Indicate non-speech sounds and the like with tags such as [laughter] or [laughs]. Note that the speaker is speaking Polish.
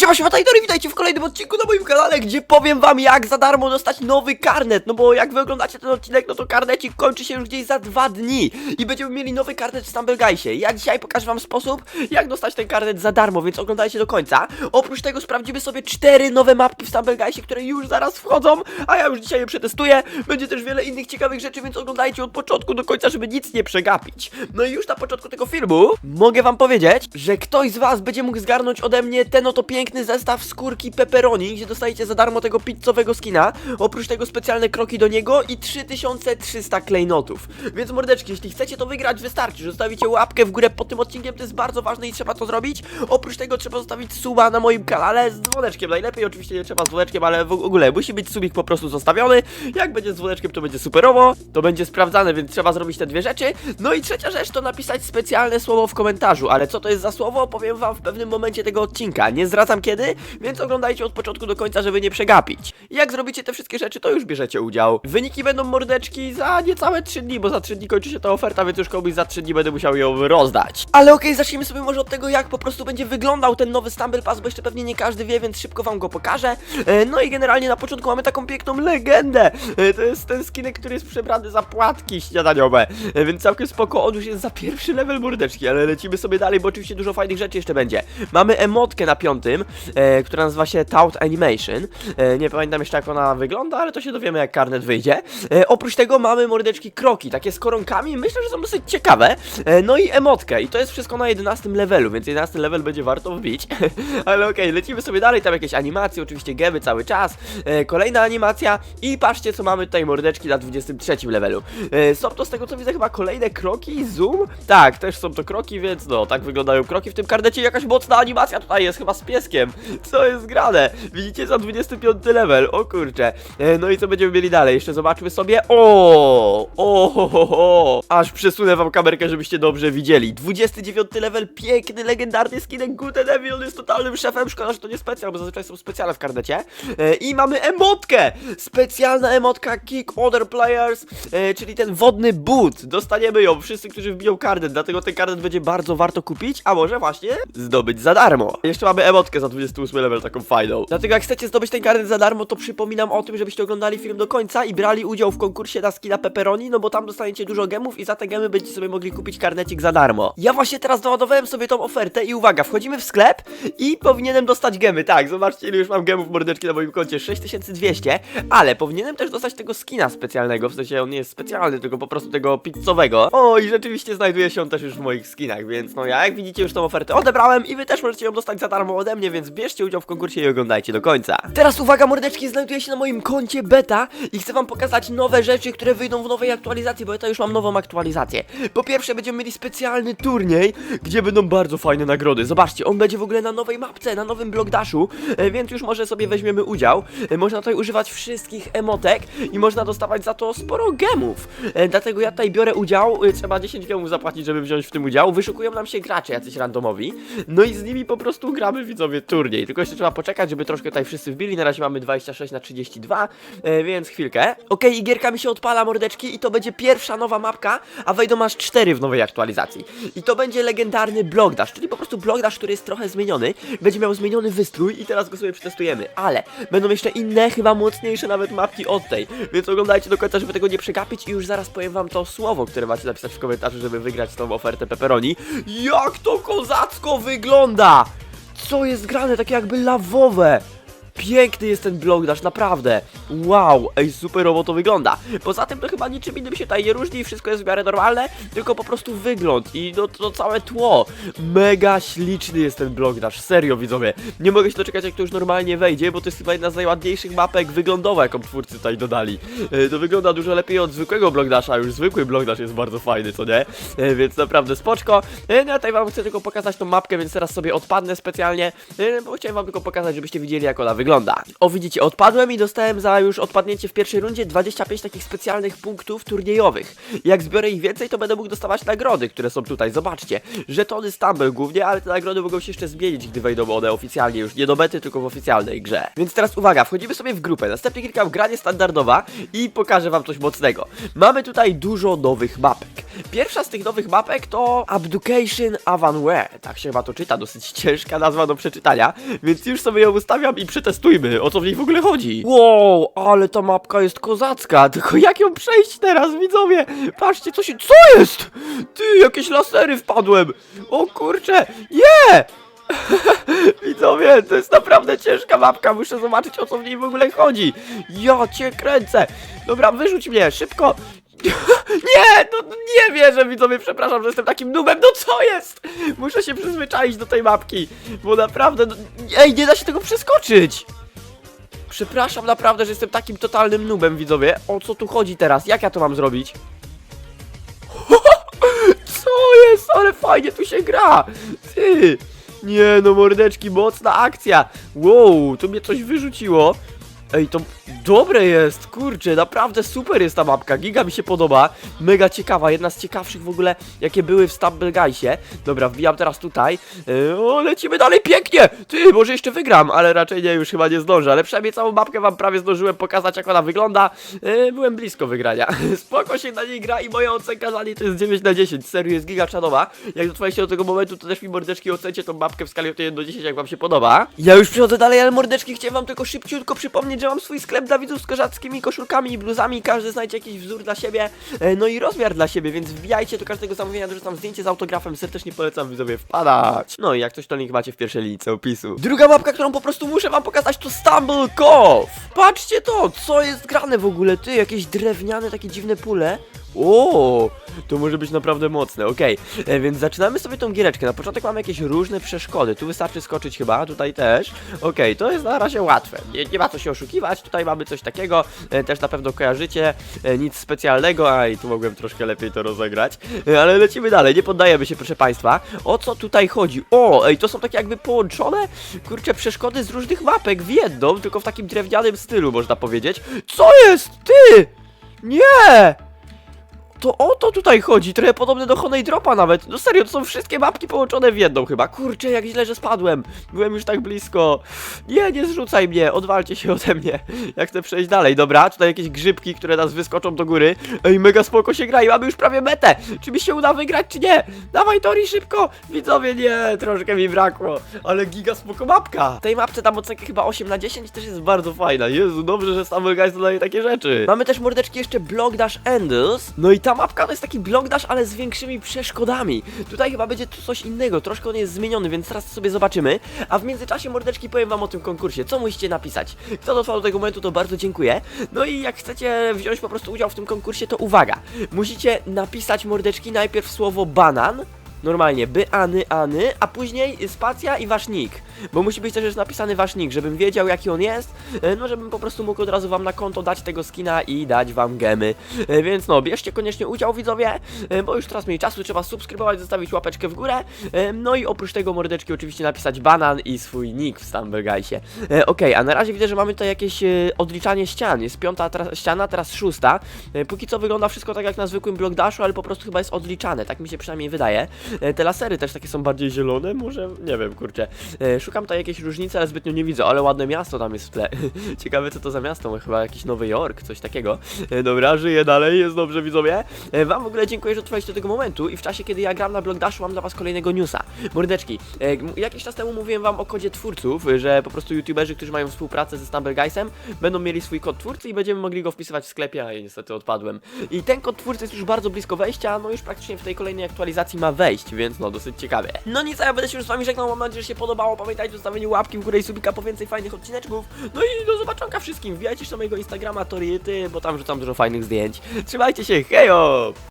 Siema, siema, Tajtory, witajcie w kolejnym odcinku na moim kanale, gdzie powiem wam jak za darmo dostać nowy karnet, no bo jak wy oglądacie ten odcinek, no to karnecik kończy się już gdzieś za dwa dni i będziemy mieli nowy karnet w Stumbleguysie. Ja dzisiaj pokażę wam sposób, jak dostać ten karnet za darmo, więc oglądajcie do końca. Oprócz tego sprawdzimy sobie cztery nowe mapki w Stumbleguysie, które już zaraz wchodzą, a ja już dzisiaj je przetestuję. Będzie też wiele innych ciekawych rzeczy, więc oglądajcie od początku do końca, żeby nic nie przegapić. No i już na początku tego filmu mogę wam powiedzieć, że ktoś z was będzie mógł zgarnąć ode mnie ten oto piękny zestaw skórki pepperoni, gdzie dostajecie za darmo tego pizzowego skina. Oprócz tego specjalne kroki do niego i 3300 klejnotów. Więc mordeczki, jeśli chcecie to wygrać, wystarczy, że zostawicie łapkę w górę pod tym odcinkiem, to jest bardzo ważne i trzeba to zrobić. Oprócz tego trzeba zostawić suba na moim kanale z dzwoneczkiem. Najlepiej oczywiście nie trzeba z dzwoneczkiem, ale w ogóle musi być subik po prostu zostawiony. Jak będzie z dzwoneczkiem, to będzie superowo, to będzie sprawdzane, więc trzeba zrobić te dwie rzeczy. No i trzecia rzecz to napisać specjalne słowo w komentarzu, ale co to jest za słowo, powiem wam w pewnym momencie tego odcinka. Nie zdradzam kiedy, więc oglądajcie od początku do końca, żeby nie przegapić. Jak zrobicie te wszystkie rzeczy, to już bierzecie udział. Wyniki będą mordeczki za niecałe 3 dni, bo za 3 dni kończy się ta oferta, więc już komuś za 3 dni będę musiał ją rozdać. Ale okej, zacznijmy sobie może od tego, jak po prostu będzie wyglądał ten nowy Stumble Pass, bo jeszcze pewnie nie każdy wie, więc szybko wam go pokażę. E, No i generalnie na początku mamy taką piękną legendę. E, To jest ten skinek, który jest przebrany za płatki śniadaniowe, E, więc całkiem spoko. On już jest za pierwszy level mordeczki, ale lecimy sobie dalej, bo oczywiście dużo fajnych rzeczy jeszcze będzie. Mamy emotkę na piątym, e, która nazywa się Tout Animation. E, nie pamiętam jeszcze jak ona wygląda, ale to się dowiemy jak karnet wyjdzie. E, oprócz tego mamy mordeczki kroki, takie z koronkami, myślę, że są dosyć ciekawe. E, no i emotkę i to jest wszystko na 11 levelu, więc 11 level będzie warto wbić. [laughs] ale okej, lecimy sobie dalej, tam jakieś animacje, oczywiście gemy cały czas. E, kolejna animacja i patrzcie co mamy tutaj mordeczki na 23 levelu. E, są to z tego co widzę chyba kolejne kroki, zoom? Tak, też są to kroki, więc no, tak wyglądają kroki w tym karnecie. Jakaś mocna animacja tutaj jest chyba z pieskiem. Co jest grane? Widzicie za 25 level, o kurcze. E, no i co będziemy mieli dalej? Jeszcze zobaczmy sobie. O, o. Aż przesunę wam kamerkę, żebyście dobrze widzieli. 29 level, piękny, legendarny skinek Guten Evil, on jest totalnym szefem. Szkoda, że to nie specjal, bo zazwyczaj są specjale w karnecie. E, I mamy emotkę! Specjalna emotka Kick Other Players, e, czyli ten wodny but. Dostaniemy ją, wszyscy, którzy wbiją karnet, dlatego ten karnet będzie bardzo warto kupić, a może właśnie zdobyć za darmo. Jeszcze mamy emotkę za 28 level, taką fajną. Dlatego jak chcecie zdobyć ten karnet za darmo, to przypominam o tym, żebyście oglądali film do końca i brali udział w konkursie na skina pepperoni, no bo tam dostaniecie dużo gemów i za te gemy będziecie sobie mogli kupić karnecik za darmo. Ja właśnie teraz doładowałem sobie tą ofertę i uwaga, wchodzimy w sklep i powinienem dostać gemy, tak, zobaczcie ile już mam gemów mordeczki na moim koncie, 6200, ale powinienem też dostać tego skina specjalnego, w sensie on nie jest specjalny, tylko po prostu tego pizzowego. O i rzeczywiście znajduje się on też już w moich skinach, więc no ja jak widzicie już tą ofertę odebrałem i wy też możecie ją dostać za darmo ode mnie, więc bierzcie udział w konkursie i oglądajcie do końca. Teraz uwaga mordeczki, znajduje się na moim koncie beta i chcę wam pokazać nowe rzeczy, które wyjdą w nowej aktualizacji, bo ja już mam nową aktualizację. Po pierwsze będziemy mieli specjalny turniej, gdzie będą bardzo fajne nagrody. Zobaczcie, on będzie w ogóle na nowej mapce, na nowym blogdashu, e, więc już może sobie weźmiemy udział. E, Można tutaj używać wszystkich emotek i można dostawać za to sporo gemów. E, Dlatego ja tutaj biorę udział, trzeba 10 gemów zapłacić, żeby wziąć w tym udział. Wyszukują nam się gracze jacyś randomowi, no i z nimi po prostu gramy widzowie turniej. Tylko jeszcze trzeba poczekać, żeby troszkę tutaj wszyscy wbili. Na razie mamy 26 na 32, e, więc chwilkę. Okej, i gierka mi się odpala mordeczki i to będzie pierwsza nowa mapka, a wejdą aż 4 w nowej aktualizacji. I to będzie legendarny Blogdash, czyli po prostu Blogdash, który jest trochę zmieniony. Będzie miał zmieniony wystrój i teraz go sobie przetestujemy. Ale będą jeszcze inne, chyba mocniejsze nawet mapki od tej. Więc oglądajcie do końca, żeby tego nie przegapić i już zaraz powiem wam to słowo, które macie napisać w komentarzu, żeby wygrać tą ofertę pepperoni. Jak to kozacko wygląda! Co jest grane, takie jakby lawowe! Piękny jest ten blogdash, naprawdę. Wow, ej, superowo to wygląda. Poza tym to chyba niczym innym się tutaj nie różni, wszystko jest w miarę normalne, tylko po prostu wygląd i no, to całe tło. Mega śliczny jest ten blogdash, serio widzowie. Nie mogę się doczekać jak to już normalnie wejdzie, bo to jest chyba jedna z najładniejszych mapek wyglądowa, jaką twórcy tutaj dodali. E, To wygląda dużo lepiej od zwykłego blogdasha, już zwykły blogdash jest bardzo fajny, co nie? E, Więc naprawdę spoczko. E, No ja tutaj wam chcę tylko pokazać tą mapkę, więc teraz sobie odpadnę specjalnie, bo chciałem wam tylko pokazać, żebyście widzieli jak ona wygląda. O widzicie, odpadłem i dostałem za już odpadnięcie w pierwszej rundzie 25 takich specjalnych punktów turniejowych. Jak zbiorę ich więcej, to będę mógł dostawać nagrody, które są tutaj, zobaczcie. Żetony Stumble głównie, ale te nagrody mogą się jeszcze zmienić, gdy wejdą one oficjalnie, już nie do bety, tylko w oficjalnej grze. Więc teraz uwaga, wchodzimy sobie w grupę, następnie klikam granie standardowa i pokażę wam coś mocnego. Mamy tutaj dużo nowych mapek. Pierwsza z tych nowych mapek to Abducation Avanware. Tak się chyba to czyta, dosyć ciężka nazwa do przeczytania, więc już sobie ją ustawiam i przetestujmy, o co w niej w ogóle chodzi. Wow, ale ta mapka jest kozacka, [laughs] tylko jak ją przejść teraz, widzowie? Patrzcie, co się... Co jest? Ty, jakieś lasery wpadłem! O kurcze, nie! [laughs] Widzowie, to jest naprawdę ciężka mapka, muszę zobaczyć o co w niej w ogóle chodzi. Ja cię kręcę. Dobra, wyrzuć mnie, szybko. [laughs] Nie, no nie wierzę, widzowie, przepraszam, że jestem takim nubem, no co jest? Muszę się przyzwyczaić do tej mapki, bo naprawdę, no, ej, nie da się tego przeskoczyć. Przepraszam naprawdę, że jestem takim totalnym nubem, widzowie. O co tu chodzi teraz? Jak ja to mam zrobić? [laughs] Co jest? Ale fajnie tu się gra! Ty! Nie no, mordeczki, mocna akcja! Wow, tu mnie coś wyrzuciło. Ej, to dobre jest, kurczę, naprawdę super jest ta mapka, giga mi się podoba, mega ciekawa, jedna z ciekawszych w ogóle, jakie były w Stumble. Dobra, wbijam teraz tutaj, o, lecimy dalej, pięknie, ty, może jeszcze wygram, ale raczej nie, już chyba nie zdążę, ale przynajmniej całą mapkę wam prawie zdążyłem pokazać, jak ona wygląda, byłem blisko wygrania, [laughs] spoko się na niej gra i moja ocenka za niej to jest 9 na 10, serio jest giga czadowa, jak dotrwaliście do tego momentu, to też mi mordeczki ocencie tą mapkę w skali od 1 do 10, jak wam się podoba. Ja już przechodzę dalej, ale mordeczki, chciałem wam tylko szybciutko przypomnieć, że mam swój sklep dla widzów z kozackimi koszulkami i bluzami, każdy znajdzie jakiś wzór dla siebie, e, no i rozmiar dla siebie, więc wbijajcie do każdego zamówienia, dorzucam zdjęcie z autografem, serdecznie polecam widzowie wpadać. No i jak coś to link macie w pierwszej linijce opisu. Druga mapka, którą po prostu muszę wam pokazać to Stumble Cove. Patrzcie to, co jest grane w ogóle, ty, jakieś drewniane takie dziwne pule. O, to może być naprawdę mocne, okej, E, więc zaczynamy sobie tą giereczkę. Na początek mamy jakieś różne przeszkody. Tu wystarczy skoczyć chyba, tutaj też. Okej, to jest na razie łatwe. Nie, nie ma co się oszukiwać. Tutaj mamy coś takiego, e, też na pewno kojarzycie. E, nic specjalnego, a i tu mogłem troszkę lepiej to rozegrać. E, ale lecimy dalej, nie poddajemy się, proszę państwa. O co tutaj chodzi? O, ej, to są takie jakby połączone, kurcze, przeszkody z różnych mapek w jedną, tylko w takim drewnianym stylu, można powiedzieć. Co jest? Ty! Nie! To o to tutaj chodzi, trochę podobne do Honey Dropa nawet. No serio, to są wszystkie mapki połączone w jedną chyba. Kurczę, jak źle, że spadłem. Byłem już tak blisko. Nie, nie zrzucaj mnie, odwalcie się ode mnie. Ja chcę przejść dalej, dobra? Tutaj jakieś grzybki, które nas wyskoczą do góry. Ej, mega spoko się gra i mamy już prawie metę. Czy mi się uda wygrać, czy nie? Dawaj, Tori, szybko! Widzowie, nie, troszkę mi brakło. Ale giga spoko mapka. W tej mapce dam ocenkę chyba 8 na 10, też jest bardzo fajna. Jezu, dobrze, że Stumble Guys dodaje takie rzeczy. Mamy też mordeczki jeszcze Block Dash Endless. No i ta mapka to jest taki Block Dash, ale z większymi przeszkodami. Tutaj chyba będzie coś innego, troszkę on jest zmieniony, więc teraz sobie zobaczymy. A w międzyczasie mordeczki powiem wam o tym konkursie. Co musicie napisać? Kto dotrwał do tego momentu, to bardzo dziękuję. No i jak chcecie wziąć po prostu udział w tym konkursie, to uwaga. Musicie napisać mordeczki najpierw słowo banan. Normalnie, by Any, Any, a później spacja i wasz nick. Bo musi być też napisany wasz nick, żebym wiedział jaki on jest, e, no żebym po prostu mógł od razu wam na konto dać tego skina i dać wam gemy. E, Więc no, bierzcie koniecznie udział widzowie, e, bo już teraz mniej czasu, trzeba subskrybować, zostawić łapeczkę w górę, no i oprócz tego mordeczki oczywiście napisać banan i swój nick w Stumble Guysie. E, Okej, a na razie widzę, że mamy tutaj jakieś odliczanie ścian, jest piąta teraz, ściana, teraz szósta. Póki co wygląda wszystko tak jak na zwykłym Block Dashu, ale po prostu chyba jest odliczane, tak mi się przynajmniej wydaje. E, Te lasery też takie są bardziej zielone, może? Nie wiem, kurczę. E, Szukam tutaj jakieś różnice, ale zbytnio nie widzę, ale ładne miasto tam jest w tle. [laughs] Ciekawe co to za miasto, chyba jakiś Nowy Jork, coś takiego. E, Dobra, żyję dalej, jest dobrze widzowie. Wam w ogóle dziękuję, że trwaliście do tego momentu i w czasie, kiedy ja gram na Block Dashu, mam dla was kolejnego newsa. Mordeczki, jakiś czas temu mówiłem wam o kodzie twórców, że po prostu youtuberzy, którzy mają współpracę ze Stumble Guysem, będą mieli swój kod twórcy i będziemy mogli go wpisywać w sklepie, a ja niestety odpadłem. I ten kod twórcy jest już bardzo blisko wejścia, no już praktycznie w tej kolejnej aktualizacji ma wejść, więc no dosyć ciekawie. No nic, a ja będę się już z wami żegnał, mam nadzieję, że się podobało. Pamiętajcie o zostawieniu łapki w górę i subika po więcej fajnych odcineczków. No i do zobaczonka wszystkim. Wbijajcie się na mojego Instagrama Toriety, bo tam rzucam dużo fajnych zdjęć. Trzymajcie się, hejo!